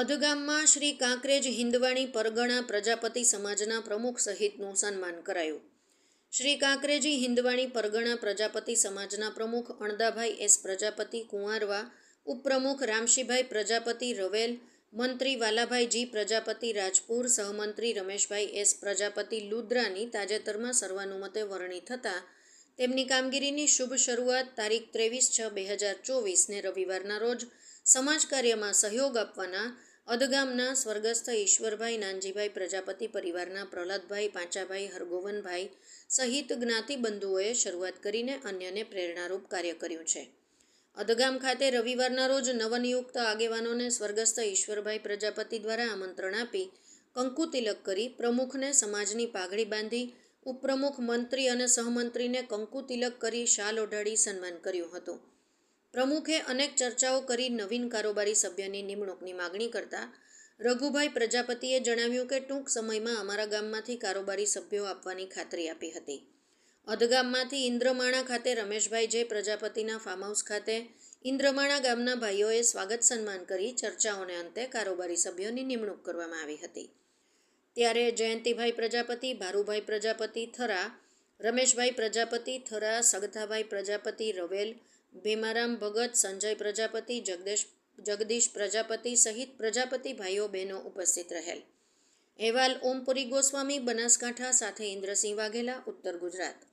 અધગામમાં શ્રી કાંકરેજ હિંદવાણી પરગણા પ્રજાપતિ સમાજના પ્રમુખ સહિતનું સન્માન કરાયું. શ્રી કાંકરેજી હિંદવાણી પરગણા પ્રજાપતિ સમાજના પ્રમુખ અણદાભાઈ એસ પ્રજાપતિ કુંવારવા, ઉપપ્રમુખ રામશીભાઈ પ્રજાપતિ રવેલ, મંત્રી વાલાભાઈ જી પ્રજાપતિ રાજપુર, સહમંત્રી રમેશભાઈ એસ પ્રજાપતિ લુદ્રાની તાજેતરમાં સર્વાનુમતે વરણી થતાં તેમની કામગીરીની શુભ શરૂઆત તારીખ ત્રેવીસ છ બે હજાર ચોવીસને રવિવારના રોજ સમાજ કાર્યમાં સહયોગ આપવાના અધગામના સ્વર્ગસ્થ ઈશ્વરભાઈ નાનજીભાઈ પ્રજાપતિ પરિવારના પ્રહલાદભાઈ પાંચાભાઈ હરગોવનભાઈ સહિત જ્ઞાતિબંધુઓએ શરૂઆત કરીને અન્યને પ્રેરણારૂપ કાર્ય કર્યું છે. અધગામ ખાતે રવિવારના રોજ નવનિયુક્ત આગેવાનોને સ્વર્ગસ્થ ઈશ્વરભાઈ પ્રજાપતિ દ્વારા આમંત્રણ આપી કંકુ તિલક કરી પ્રમુખને સમાજની પાઘડી બાંધી ઉપપ્રમુખ મંત્રી અને સહમંત્રીને કંકુ તિલક કરી શાલ ઓઢાડી સન્માન કર્યું હતું. પ્રમુખે અનેક ચર્ચાઓ કરી નવીન કારોબારી સભ્યની નિમણૂકની માગણી કરતા, રઘુભાઈ પ્રજાપતિએ જણાવ્યું કે ટૂંક સમયમાં અમારા ગામમાંથી કારોબારી સભ્યો આપવાની ખાતરી આપી હતી. અધગામમાંથી ઇન્દ્રમાણા ખાતે રમેશભાઈ જે પ્રજાપતિના ફાર્મ હાઉસ ખાતે ઇન્દ્રમાણા ગામના ભાઈઓએ સ્વાગત સન્માન કરી ચર્ચાઓને અંતે કારોબારી સભ્યોની નિમણૂક કરવામાં આવી હતી. ત્યારે જયંતિભાઈ પ્રજાપતિ, ભારુભાઈ પ્રજાપતિ, થરા રમેશભાઈ પ્રજાપતિ, થરા સગથાભાઈ પ્રજાપતિ, રવેલ, ભીમારામ ભગત, સંજય પ્રજાપતિ, જગદેશ, જગદીશ પ્રજાપતિ સહિત પ્રજાપતિ ભાઈઓ બહેનો ઉપસ્થિત રહેલ. અહેવાલ ઓમપુરી ગોસ્વામી, બનાસકાંઠા, સાથે ઇન્દ્રસિંહ વાઘેલા, ઉત્તર ગુજરાત.